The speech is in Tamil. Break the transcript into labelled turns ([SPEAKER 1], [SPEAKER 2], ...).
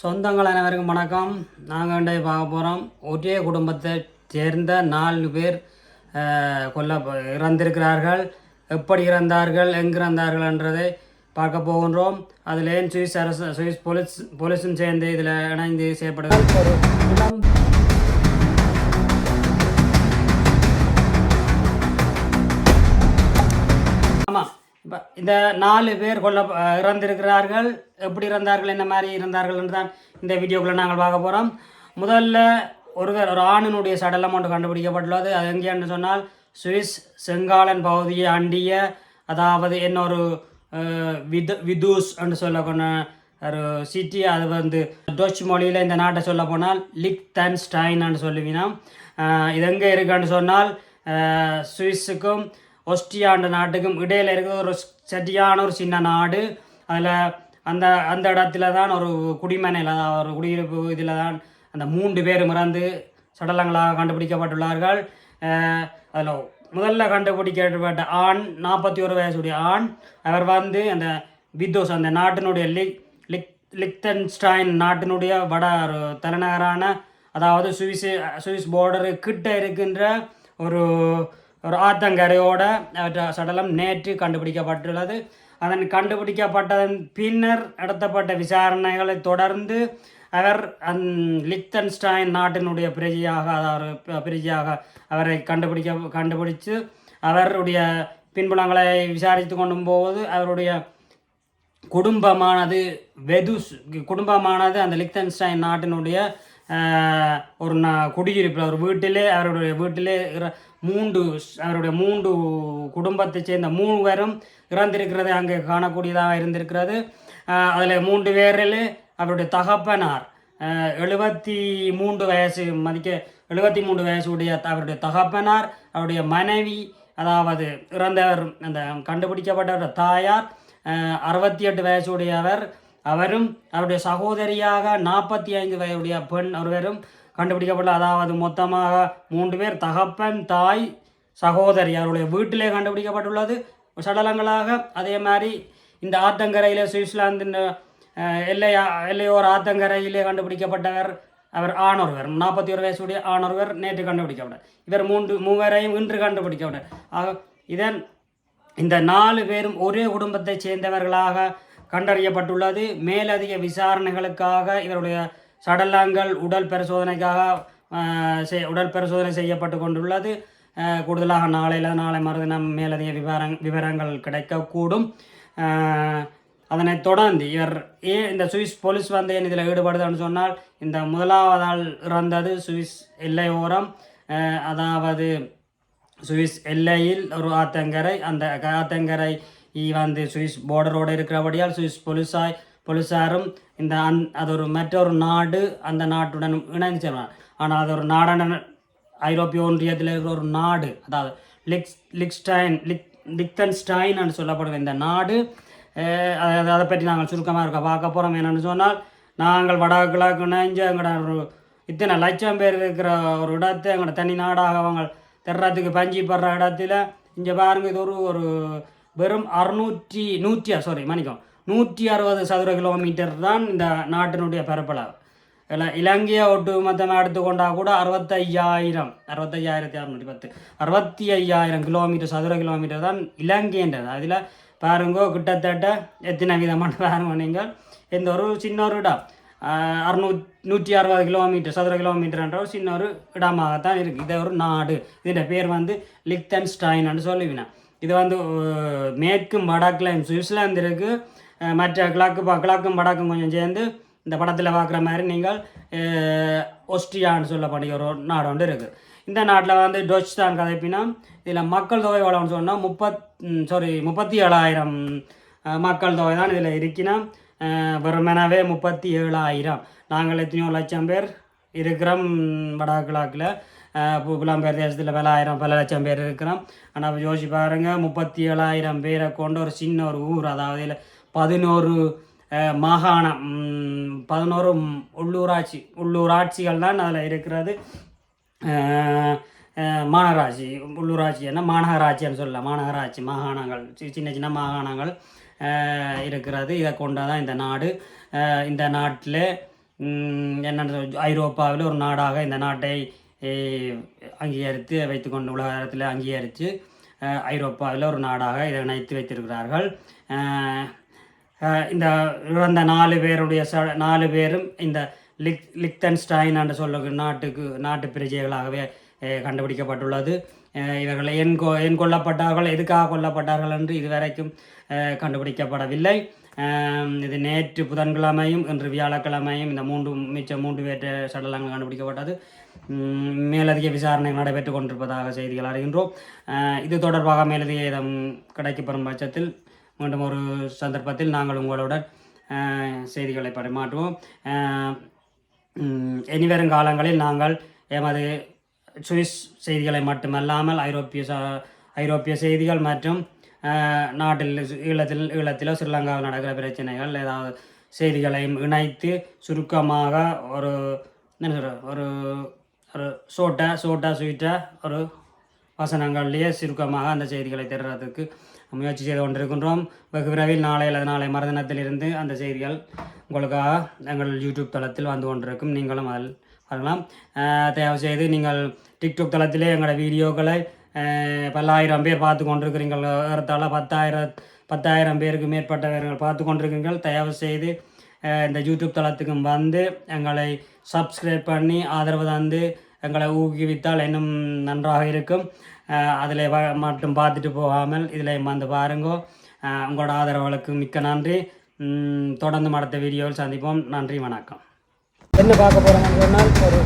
[SPEAKER 1] சொந்தங்கள் அனைவருக்கும் வணக்கம். நாங்கள் இன்றைய பார்க்க போகிறோம் ஒரே குடும்பத்தை சேர்ந்த நாலு பேர் கொல்ல இறந்திருக்கிறார்கள். எப்படி இறந்தார்கள் எங்கிறந்தார்கள் என்றதை பார்க்க போகின்றோம். அதில் ஏன் சுவிஸ் அரசு சுவிஸ் போலீஸ் போலீஸும் சேர்ந்து இதில் இணைந்து செய்யப்படுகிறது இப்போ இந்த நாலு பேர் கொல்ல இறந்திருக்கிறார்கள். எப்படி இறந்தார்கள் என்ன மாதிரி இறந்தார்கள் தான் இந்த வீடியோக்குள்ளே நாங்கள் பார்க்க போகிறோம் முதல்ல ஒருவர் ஒரு ஆணினுடைய சடலம் ஒன்று கண்டுபிடிக்கப்பட்டுள்ளது. அது எங்கேன்னு சொன்னால் சுவிஸ் செங்காலன் பகுதியை அண்டிய அதாவது இன்னொரு அஹ், விது விதூஸ் என்று சொல்லக்கூடிய ஒரு சிட்டி அது வந்து டோச் மொழியில் இந்த நாட்டை சொல்ல போனால் லிக்தன் ஸ்டைன்னு சொல்லுவீங்கன்னா இது எங்கே இருக்குன்னு சொன்னால் சுவிஸுக்கும் ஒஸ்டியாண்ட நாட்டுக்கும் இடையில் இருக்கிற ஒரு சரியான ஒரு சின்ன நாடு. அதில் அந்த அந்த இடத்துல தான் ஒரு குடிமனையில் அதாவது ஒரு குடியிருப்பு இதில் தான் அந்த மூன்று பேர் மறந்து சடலங்களாக கண்டுபிடிக்கப்பட்டுள்ளார்கள். அதில் முதல்ல கண்டுபிடிக்கப்பட்ட ஆண் நாற்பத்தி ஒரு வயசுடைய ஆண். அவர் வந்து அந்த வித்தோஸ் அந்த நாட்டினுடைய லிக் லிக் லிக்தன்ஸ்டைன் நாட்டினுடைய வட ஒரு தலைநகரான அதாவது சுவிஸ் சுவிஸ் பார்டரு கிட்ட இருக்கின்ற ஒரு ஒரு ஆத்தங்கரையோட அவற்ற சடலம் நேற்று கண்டுபிடிக்கப்பட்டுள்ளது. அதன் கண்டுபிடிக்கப்பட்டதன் பின்னர் நடத்தப்பட்ட விசாரணைகளை தொடர்ந்து அவர் அந் லித்தன்ஸ்டைன் நாட்டினுடைய பிரஜையாக அதாவது ப- பிரஜையாக அவரை கண்டுபிடிக்க கண்டுபிடித்து அவருடைய பின்புலங்களை விசாரித்து கொண்டும் போது அவருடைய குடும்பமானது வெதுஸ் குடும்பமானது அந்த லிக்தன்ஸ்டைன் நாட்டினுடைய ஒரு குடியிருப்பில் ஒரு வீட்டிலே அவருடைய வீட்டிலே மூன்று அவருடைய மூன்று குடும்பத்தை சேர்ந்த மூணு பேரும் இறந்திருக்கிறது. அங்கே காணக்கூடியதாக இருந்திருக்கிறது. அதில் மூன்று பேரில் அவருடைய தகப்பனார் எழுபத்தி மூன்று வயசு மதிக்க எழுபத்தி மூன்று வயசுடைய அவருடைய தகப்பனார் அவருடைய மனைவி அதாவது இறந்தவர் அந்த கண்டுபிடிக்கப்பட்டவருடைய தாயார் அறுபத்தி எட்டு வயசுடையவர் அவரும் அவருடைய சகோதரியாக நாற்பத்தி ஐந்து வயதுடைய பெண் ஒருவரும் கண்டுபிடிக்கப்படல. அதாவது மொத்தமாக மூன்று பேர் தகப்பன் தாய் சகோதரி அவருடைய வீட்டிலே கண்டுபிடிக்கப்பட்டுள்ளது. சடலங்களாக அதே மாதிரி இந்த ஆத்தங்கரையில் சுவிட்சர்லாந்தின் எல்லையா எல்லை எல்லையோர் ஆத்தங்கரையிலே கண்டுபிடிக்கப்பட்டவர் அவர் ஆணொருவர். நாற்பத்தி ஒரு வயசுடைய ஆணொருவர் நேற்று கண்டுபிடிக்கப்பட்டார். இவர் மூன்று மூவரையும் இன்று கண்டுபிடிக்கப்பட்டார். ஆக இதன் இந்த நாலு பேரும் ஒரே குடும்பத்தைச் சேர்ந்தவர்களாக கண்டறியப்பட்டுள்ளது. மேலதிக விசாரணைகளுக்காக இவருடைய சடலங்கள் உடல் பரிசோதனைக்காக செய்- உடல் பரிசோதனை செய்யப்பட்டு கொண்டுள்ளது. கூடுதலாக நாளையில் நாளை மறுதினம் மேலதிக விவரங் விவரங்கள் கிடைக்கக்கூடும். அதனைத் தொடர்ந்து இவர் ஏன் இந்த சுவிஸ் போலீஸ் வந்து ஏன் இதில் ஈடுபடுதுன்னு சொன்னால் இந்த முதலாவதால் இறந்தது சுவிஸ் எல்லை ஓரம். அதாவது சுவிஸ் எல்லையில் ஒரு ஆத்தங்கரை அந்த ஆத்தங்கரை வந்து சுவிஸ் பார்டரோடு இருக்கிறபடியால் சுவிஸ் போலீஸாய் போலீஸாரும் இந்த அந் அது ஒரு மற்றொரு நாடு அந்த நாட்டுடன் இணைந்து செல்வார். ஆனால் அது ஒரு நாடான ஐரோப்பிய ஒன்றியத்தில் இருக்கிற ஒரு நாடு அதாவது லிக்ஸ் லிக்ஸ்டைன் லிக் லிக்தன்ஸ்டைன் சொல்லப்படும் இந்த நாடு அதை அதை பற்றி நாங்கள் சுருக்கமாக இருக்க பார்க்க போகிறோம் என்னென்னு சொன்னால் நாங்கள் வடகிழக்கு இணைஞ்சு எங்களோட ஒரு இத்தனை லட்சம் பேர் இருக்கிற ஒரு இடத்தை எங்களோட தனி நாடாக அவங்க தெர்றதுக்கு பஞ்சு படுற இடத்துல இங்கே பாருங்கள் இது ஒரு ஒரு வெறும் அறுநூற்றி நூற்றியா சாரி மன்னிக்கும் நூற்றி அறுபது சதுர கிலோமீட்டர் தான் இந்த நாட்டினுடைய பரப்பளவு. இல்லை இலங்கையை ஒட்டு மொத்தமாக எடுத்துக்கொண்டால் கூட அறுபத்தையாயிரம் அறுபத்தையாயிரத்தி அறுநூற்றி பத்து அறுபத்தி ஐயாயிரம் கிலோமீட்டர் சதுர கிலோமீட்டர் தான் இலங்கைன்றது. அதில் பாருங்கோ கிட்டத்தட்ட எத்தனை விதமான பாருங்க நீங்கள் இந்த ஒரு சின்ன ஒரு இடம் அறுநூ நூற்றி அறுபது கிலோமீட்டர் சதுர கிலோமீட்டர்ன்ற ஒரு சின்ன ஒரு இடமாகத்தான் இருக்குது இது ஒரு நாடு. இதோட பேர் வந்து லிக்தன்ஸ்டைன்னு சொல்லுவினேன். இது வந்து மேற்கு மேற்கும் வடக்குலையும் சுவிட்சர்லாந்து இருக்குது மற்ற கிழக்கு ப- கிழக்கும் வடக்கும் கொஞ்சம் சேர்ந்து இந்த படத்தில் பார்க்குற மாதிரி நீங்கள் ஒஸ்ட்ரியான்னு சொல்லக்கூடிய ஒரு நாடு ஒன்று இருக்குது இந்த நாட்டில் வந்து டொச்தான் கதைப்பினா இதில் மக்கள் தொகை எவ்வளோன்னு சொன்னால் முப்பத் சாரி முப்பத்தி ஏழாயிரம் மக்கள் தொகை தான் இதில் இருக்கினா அஹ், வெறுமனவே முப்பத்தி ஏழாயிரம். நாங்கள் எத்தனையோ லட்சம் பேர் இருக்கிறோம் வடகிழக்கில். புலம்பெயர் தேசத்தில் பல ஆயிரம் பல லட்சம் பேர் இருக்கிறோம். ஆனால் யோசிச்சு பாருங்கள் முப்பத்தி ஏழாயிரம் பேரை கொண்ட ஒரு சின்ன ஒரு ஊர் அதாவது இதில் பதினோரு மாகாணம் பதினோரு உள்ளூராட்சி உள்ளூராட்சிகள் தான் அதில் இருக்கிறது. மாநகராட்சி உள்ளூராட்சி என்ன? மாநகராட்சின்னு சொல்லலாம். மாநகராட்சி மாகாணங்கள் சி- சின்ன சின்ன மாகாணங்கள் இருக்கிறது. இதை கொண்டாதான் இந்த நாடு இந்த நாட்டில் என்னென்ன என்னென்னு ஐரோப்பாவில் ஒரு நாடாக இந்த நாட்டை அங்கீகரித்து வைத்துக்கொண்டு உலகத்தில் அங்கீகரித்து ஐரோப்பாவில் ஒரு நாடாக இதை இணைத்து வைத்திருக்கிறார்கள். இந்த இறந்த நாலு பேருடைய ச நாலு பேரும் இந்த லிக் லிக்தன்ஸ்டைன் என்று சொல்ல நாட்டுக்கு நாட்டு பிரஜைகளாகவே கண்டுபிடிக்கப்பட்டுள்ளது. இவர்கள் என் கொ என் கொல்லப்பட்டார்கள் எதுக்காக கொல்லப்பட்டார்கள் என்று இதுவரைக்கும் கண்டுபிடிக்கப்படவில்லை. இது நேற்று புதன்கிழமையும் இன்று வியாழக்கிழமையும் இந்த மூன்று மிச்ச மூன்று பேற்ற சடலங்கள் கண்டுபிடிக்கப்பட்டது. மேலதிக விசாரணை நடைபெற்று கொண்டிருப்பதாக செய்திகள் அறிகின்றோம். இது தொடர்பாக மேலதிக இதம் கிடைக்கப்பெறும் பட்சத்தில் மீண்டும் ஒரு சந்தர்ப்பத்தில் நாங்கள் உங்களுடன் செய்திகளை பரிமாற்றுவோம். இனி வரும் இனிவரும் காலங்களில் நாங்கள் எமது சுவிஸ் செய்திகளை மட்டுமல்லாமல் ஐரோப்பிய ஐரோப்பிய செய்திகள் மற்றும் நாட்டில் ஈழத்தில் ஈழத்திலோ ஸ்ரீலங்காவில் நடக்கிற பிரச்சனைகள் ஏதாவது செய்திகளையும் இணைத்து சுருக்கமாக ஒரு என்ன சொல்ற ஒரு ஒரு சோட்டா சோட்டா ஸ்வீட்டாக ஒரு வசனங்கள்லேயே சுருக்கமாக அந்த செய்திகளை தருவதற்கு முயற்சி செய்து கொண்டிருக்கின்றோம். வெகு விரைவில் நாளை அல்லது நாளை மறுதினத்திலிருந்து அந்த செய்திகள் உங்களுக்காக எங்கள் யூடியூப் தளத்தில் வந்து கொண்டிருக்கும். நீங்களும் அதில் வரலாம். தயவு செய்து நீங்கள் டிக்டாக் தளத்திலே எங்களோட வீடியோக்களை பல்லாயிரம் பேர் பார்த்து கொண்டிருக்கிறீங்கள் ஏறத்தாழ பத்தாயிரம் பத்தாயிரம் பேருக்கு மேற்பட்டவர்கள் பார்த்து கொண்டிருக்கிறீர்கள். தயவு செய்து இந்த யூடியூப் தளத்துக்கும் வந்து எங்களை சப்ஸ்கிரைப் பண்ணி ஆதரவு தந்து எங்களை ஊக்குவித்தால் இன்னும் நன்றாக இருக்கும். அதில் மட்டும் பார்த்துட்டு போகாமல் இதில் வந்து பாருங்கோ. உங்களோட ஆதரவுகளுக்கு மிக்க நன்றி. தொடர்ந்து அடுத்த வீடியோவில் சந்திப்போம். நன்றி வணக்கம். என்ன பார்க்க போகிறோம்னு சொன்னால் ஒரு